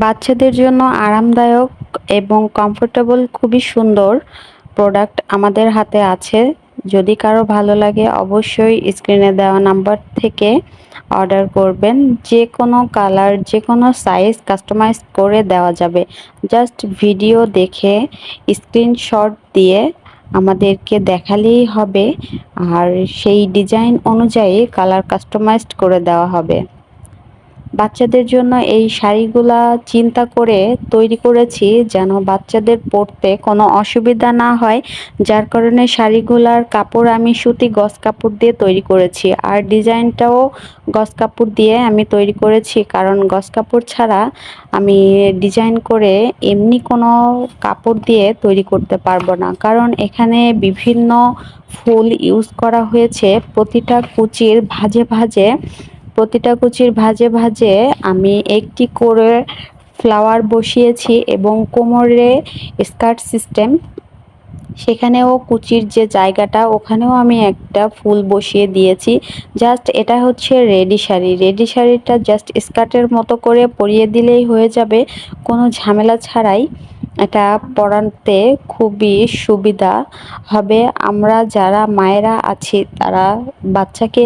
বাচ্চাদের জন্য আরামদায়ক এবং কমফোর্টেবল খুবই সুন্দর প্রোডাক্ট আমাদের হাতে আছে। যদি কারও ভালো লাগে অবশ্যই স্ক্রিনে দেওয়া নাম্বার থেকে অর্ডার করবেন। যে কোনো কালার যে কোনো সাইজ কাস্টমাইজ করে দেওয়া যাবে। জাস্ট ভিডিও দেখে স্ক্রিনশট দিয়ে আমাদেরকে দেখালেই হবে। আর সেই ডিজাইন অনুযায়ী কালার কাস্টমাইজড করে দেওয়া হবে। বাচ্চাদের জন্য এই শাড়িগুলা চিন্তা করে তৈরি করেছি যেন বাচ্চাদের পরতে কোনো অসুবিধা না হয়। যার কারণে শাড়িগুলার কাপড় আমি সুতি গস কাপড় দিয়ে তৈরি করেছি। আর ডিজাইনটাও গস কাপড় দিয়ে আমি তৈরি করেছি। কারণ গস কাপড় ছাড়া আমি ডিজাইন করে এমনি কোনো কাপড় দিয়ে তৈরি করতে পারব না। কারণ এখানে বিভিন্ন ফুল ইউজ করা হয়েছে। প্রতিটা কুচির ভাজে ভাজে প্রতিটা কুচির ভাজে ভাজে আমি একটি করে ফ্লাওয়ার বসিয়েছি এবং কোমরে স্কার্ট সিস্টেম। সেখানেও কুচির যে জায়গাটা, ওখানেও আমি একটা ফুল বসিয়ে দিয়েছি। জাস্ট এটা হচ্ছে রেডি শাড়ি। রেডি শাড়িটা জাস্ট স্কার্টের মতো করে পরিয়ে দিলেই হয়ে যাবে। কোনো ঝামেলা ছাড়াই এটা পরাতে খুবই সুবিধা হবে। আমরা যারা মায়েরা আছি, তারা বাচ্চাকে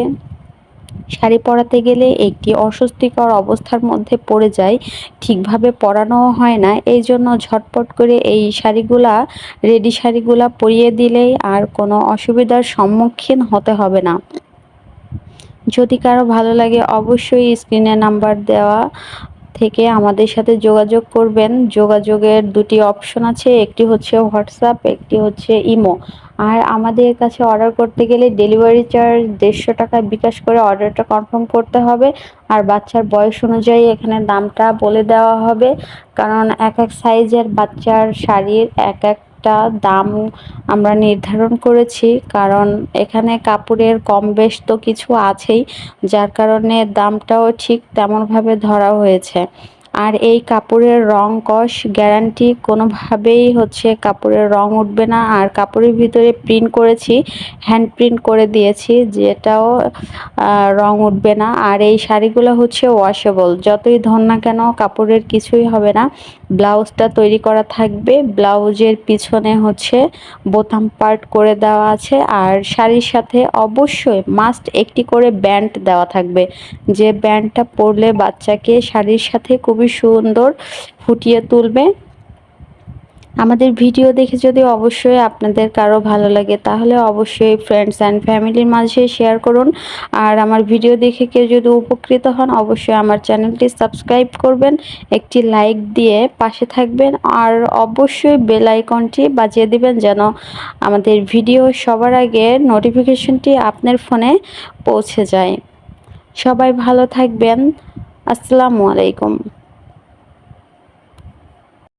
শাড়ি পরাতে গেলে একটি অস্বস্তিকর অবস্থার মধ্যে পড়ে যায়। ঠিকভাবে পরানো হয় না। এই জন্য ঝটপট করে এই শাড়িগুলা, রেডি শাড়িগুলা পরিয়ে দিলেই আর কোনো অসুবিধার সম্মুখীন হতে হবে না। যদি কারও ভালো লাগে, অবশ্যই স্ক্রিনে নাম্বার দেওয়া থেকে আমাদের সাথে যোগাযোগ করবেন। যোগাযোগের দুটি অপশন আছে, একটি হচ্ছে হোয়াটসঅ্যাপ একটি হচ্ছে ইমো আর আমাদের কাছে অর্ডার করতে গেলে ডেলিভারি চার্জ দেড়শো টাকা বিকাশ করে অর্ডারটা কনফার্ম করতে হবে। আর বাচ্চার বয়স অনুযায়ী এখানে দামটা বলে দেওয়া হবে। কারণ এক এক সাইজের বাচ্চার শাড়ির এক এক একটা দাম আমরা নির্ধারণ করেছি, কারণ এখানে কাপড়ের কম বেশ তো কিছু আছেই, যার কারণে দামটাও ঠিক তেমনভাবে ধরা হয়েছে। আর এই কাপড়ের রং কষ গ্যারান্টি কোনোভাবেই হচ্ছে কাপড়ের রং উঠবে না। আর কাপড়ের ভিতরে প্রিন্ট করেছি, হ্যান্ড প্রিন্ট করে দিয়েছি, যেটাও রং উঠবে না। আর এই শাড়িগুলো হচ্ছে ওয়াশেবল যতই ধর না কেন, কাপড়ের কিছুই হবে না। ব্লাউজটা তৈরি করা থাকবে। ব্লাউজের পিছনে হচ্ছে বোতাম পার্ট করে দেওয়া আছে আর শাড়ির সাথে অবশ্যই মাস্ট একটি করে ব্যান্ড দেওয়া থাকবে। যে ব্যান্ডটা পরলে বাচ্চাকে শাড়ির সাথে খুবই সুন্দর ফুটিয়ে তুলবে। আমাদের ভিডিও দেখে যদি অবশ্যই আপনাদের কারও ভালো লাগে, তাহলে অবশ্যই ফ্রেন্ডস অ্যান্ড ফ্যামিলির মাঝে শেয়ার করুন। আর আমার ভিডিও দেখে কেউ যদি উপকৃত হন, অবশ্যই আমার চ্যানেলটি সাবস্ক্রাইব করবেন, একটি লাইক দিয়ে পাশে থাকবেন, আর অবশ্যই বেল আইকনটি বাজিয়ে দিবেন যেন আমাদের ভিডিও সবার আগে নোটিফিকেশনটি আপনার ফোনে পৌঁছে যায়। সবাই ভালো থাকবেন। আসসালামু আলাইকুম।